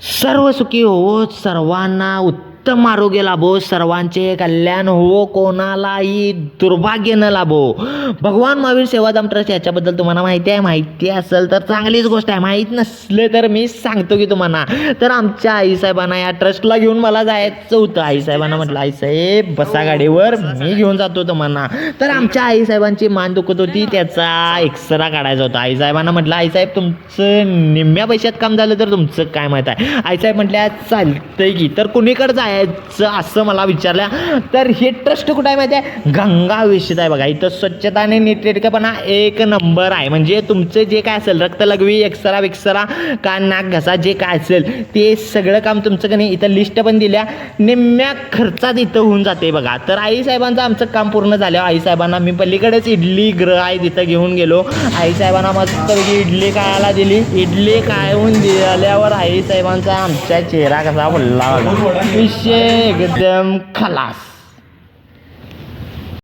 सर्व सुखी हो सर्वांना उत्तम उत्तम आरोग्य लाभो सर्वांचे कल्याण हो कोणालाही दुर्भाग्य न लाभो. भगवान महावीर सेवाधाम ट्रस्ट याच्याबद्दल तुम्हाला माहिती आहे माहिती असेल तर चांगलीच गोष्ट आहे. माहीत नसले तर मी सांगतो की तुम्हाला. तर आमच्या आईसाहेबांना या ट्रस्टला घेऊन मला जायचं होतं. आईसाहेबांना म्हटलं आईसाहेब बसा गाडीवर मी घेऊन जातो तुम्हाला. तर आमच्या आईसाहेबांची मान दुखत होती त्याचा एक्सरा काढायचा होता. आईसाहेबांना म्हटलं आईसाहेब तुमचं निम्म्या पैशात काम झालं तर तुमचं काय माहीत आहे? आईसाहेब म्हटल्या चालतंय की. तर कुणीकडे जायचं असं मला विचारलं. तर हे ट्रस्ट कुठं आहे माहिती आहे? गंगा विषित आहे बघा. इथं स्वच्छता आणि नीटनेटकेपणा एक नंबर आहे. म्हणजे तुमचं जे काय असेल रक्तलघवी एक्सरा विक्सरा कान नाक घसा जे काय असेल ते सगळं काम तुमचं का नाही? इथं लिस्ट पण दिल्या. निम्म्या खर्चात इथं होऊन जाते बघा. तर आईसाहेबांचं आमचं काम पूर्ण झालं. आईसाहेबांना मी पलीकडेच इडली ग्रह आहे तिथं घेऊन गेलो. आईसाहेबांना मस्तपैकी इडली खायला दिली. इडली खाऊन दिल्यावर आईसाहेबांचा आमचा चेहरा कसा फुलला बघा. shake them colors.